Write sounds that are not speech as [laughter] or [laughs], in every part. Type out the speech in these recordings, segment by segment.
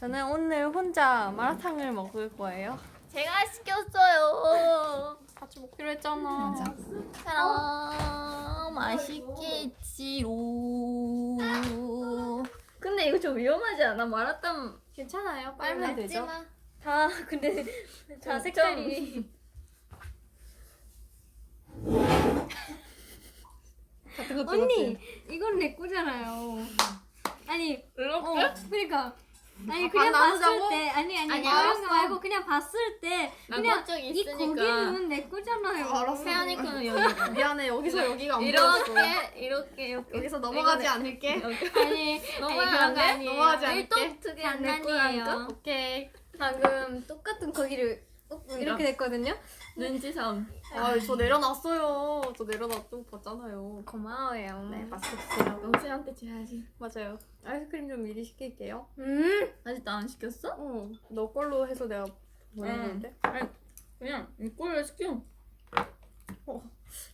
저는 오늘 혼자 마라탕을 먹을 거예요. 제가 시켰어요. 같이 먹기로 했잖아. 그럼 맛있겠지로. 근데 이거 좀 위험하지 않아? 마라탕 괜찮아요. 빨면 되죠. 마. 다 근데 다 좀- 색깔이 언니 이건 내 거잖아요. 아니 어 그러니까 아니 그냥 반 봤을 나누자고? 때 아니 아니 아니, 그런 알았어. 거 말고 그냥 봤을 때 난 그냥 적이 있으니까. 고기는 내 거잖아요. 알았어. 세연이 거는 여기. [laughs] 미안해 여기서 여기가 안 보였어. 이렇게 이렇게 이렇게 여기서 [laughs] [laughs] 넘어가지 않을게. 아니 넘어가면 아니, 안 돼? 넘어가지 않을게. 일독특이 장난이에요. 오케이. 방금 똑같은 고기를 이렇게 됐거든요. 눈치섬. 아저 내려놨어요. 저 내려놨고 봤잖아요. 고마워요. 네 맛있었어요. 영수한테 줘야지. 맞아요. 아이스크림 좀 미리 시킬게요. 음. 아직도 안 시켰어? 어, 너 걸로 해서 내가 보내는데. 그냥 이꼴로 시켜.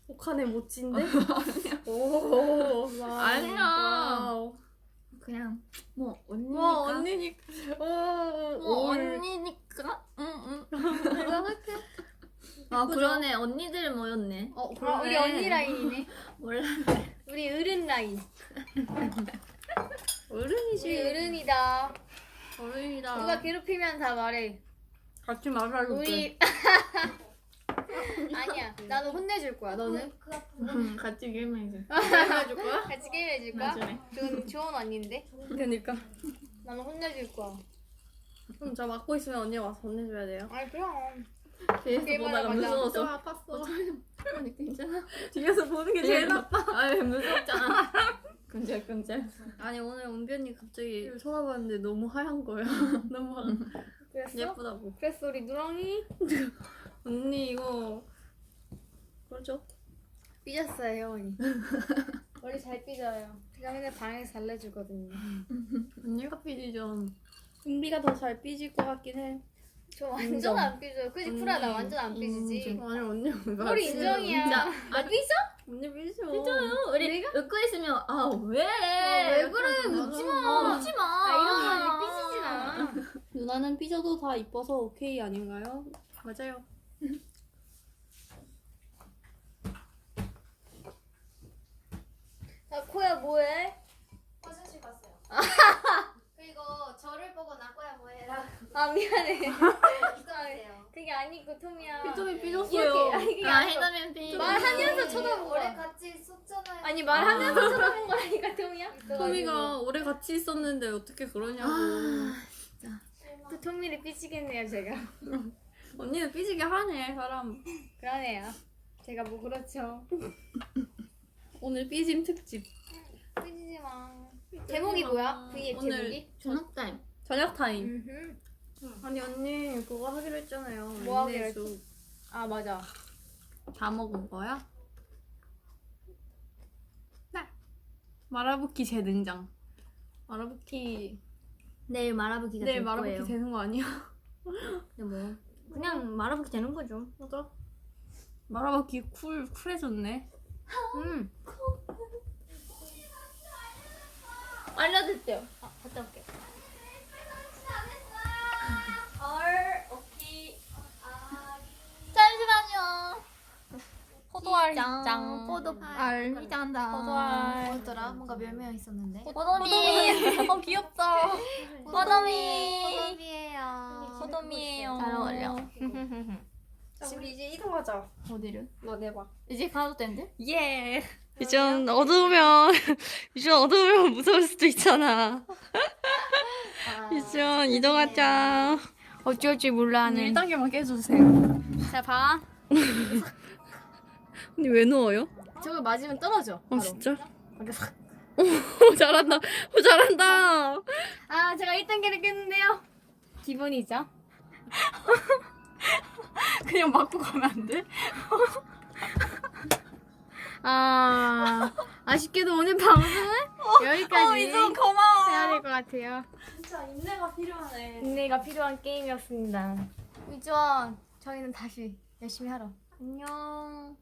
혹한에 못진데? [laughs] 오, 와우. 아니야. 와우. 그냥 뭐 언니니까. 와 언니니까. 오, 뭐 올. 언니니까. 응응. 내가 할게. 아 그러네 언니들 모였네. 어, 아, 우리 언니 라인이네. [laughs] 몰라. 우리 어른 라인. [laughs] 어른이지. 우리 어른이다. 어른이다. 누가 괴롭히면 다 말해. 같이 말하려고. 우리 [laughs] 아니야. 나도 혼내줄 거야. 너는? 응, 같이 게임해줘. 해줄 거야? 같이 게임 해줄 거야? 나중에. 좋은 좋은 언니인데. 그니까. 나는 혼내줄 거야. 그럼 저 맡고 있으면 언니 와서 혼내줘야 돼요. 아니 그럼. 뒤에서 보다가. 무서워서. 아팠어. 그러니까 괜찮아. [laughs] 뒤에서 보는 게 제일 나빠. 아유 무섭잖아. [laughs] 끈질끈질. 아니 오늘 은비 언니 갑자기 쳐다봤는데 너무 하얀 거야. [laughs] 너무 하얀. 그랬어? 예쁘다고. 그랬어 우리 누렁이 언니 이거 그러죠? 삐졌어요 언니. 머리 잘 삐져요. 제가 맨날 방에서 달래주거든요. 언니가 삐지죠. 은비가 더 잘 삐질 것 같긴 해. 저 완전 인정. 안 삐져요. 그지 프라 나. 완전 안 삐지지. 아니 언니 우리 인정이야. 자, 나 삐져? 언니 삐져. 진짜요? 우리 웃고 있으면 아 왜? 왜 그래? 웃지 마. 웃지 마. 아 이런 거 삐지진 않아. [laughs] 누나는 삐져도 다 이뻐서 오케이 아닌가요? 맞아요. 야 코야 뭐해? 화장실 갔어요. 그리고 저를 보고 나코야 뭐해라. 아 미안해. 이상하세요. 그게 아니고 톰이야. 피tom이 삐졌어요. 이렇게 아니 그게 아 아니고 해담이 삐. 말하면서 쳐다본 오래 거야. 같이 있었잖아요. 아니 말하면서 쳐다본 거라니까 톰이야. 토미가 오래 같이 있었는데 어떻게 그러냐고. 또 톰이를 삐지겠네요 제가. [laughs] 언니는 삐지게 하네 사람. 그러네요. 제가 뭐 그렇죠. 오늘 삐짐 특집. 삐지지 마. 제목이 뭐야? V앱 오늘 제목이? 저녁 타임. 저녁 타임. 음흠. 아니 언니 그거 하기로 했잖아요. 뭐 하기로 인내수. 아 맞아. 다 먹은 거야? 네. 마라부키 재등장. 마라부키 내일 마라부기가 내일 될 마라부키 거예요. 되는 거 아니야? 근데 뭐 그냥 마라부기 되는 거죠. 맞아. 마라부키 쿨 쿨해졌네. 음. 알려드릴게요. 포도알 짱. 포도알 이장다. 포도알. 뭐였더라? 뭔가 멸명 있었는데. 포도미. [laughs] 어 귀엽다. 포도미. 포도미예요. 포도미예요. 잘 어울려. [laughs] 자 우리 이제 이동하자. 어디를? 너 내봐. 이제 가도 된대? 예. 이제 어두우면 [laughs] 이제 어두우면 무서울 수도 있잖아. 이제 이동하자. 어쩔 줄 몰라 하는. 1단계만 깨주세요. 자 봐. 언니 왜 누워요? 저거 맞으면 떨어져. 어 바로. 진짜? 이렇게 싹. [laughs] 오 잘한다. 오 잘한다. 아 제가 1단계를 깼는데요. 기본이죠. 그냥 맞고 가면 안 돼? [laughs] 아 아쉽게도 오늘 방송은 여기까지 고마워. 해야 될것 같아요. 진짜 인내가 필요하네. 인내가 필요한 게임이었습니다. 유주원 저희는 다시 열심히 하러. 안녕.